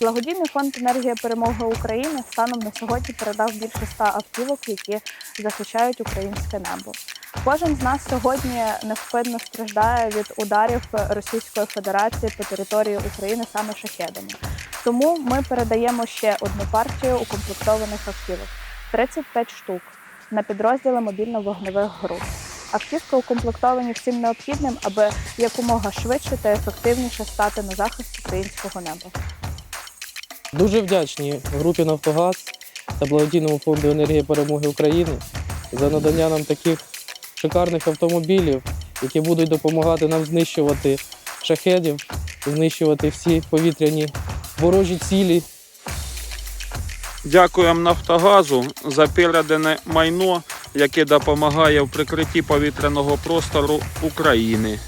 Благодійний фонд Енергія перемоги України станом на сьогодні передав більше ста автівок, які захищають українське небо. Кожен з нас сьогодні невпинно страждає від ударів Російської Федерації по території України саме шахедами. Тому ми передаємо ще одну партію укомплектованих автівок 35 штук на підрозділи мобільно-вогневих груп. Автівки укомплектовані всім необхідним, аби якомога швидше та ефективніше стати на захист українського неба. Дуже вдячні групі Нафтогаз та благодійному фонду енергії перемоги України за надання нам таких шикарних автомобілів, які будуть допомагати нам знищувати шахедів, знищувати всі повітряні ворожі цілі. Дякуємо Нафтогазу за передане майно, яке допомагає в прикритті повітряного простору України.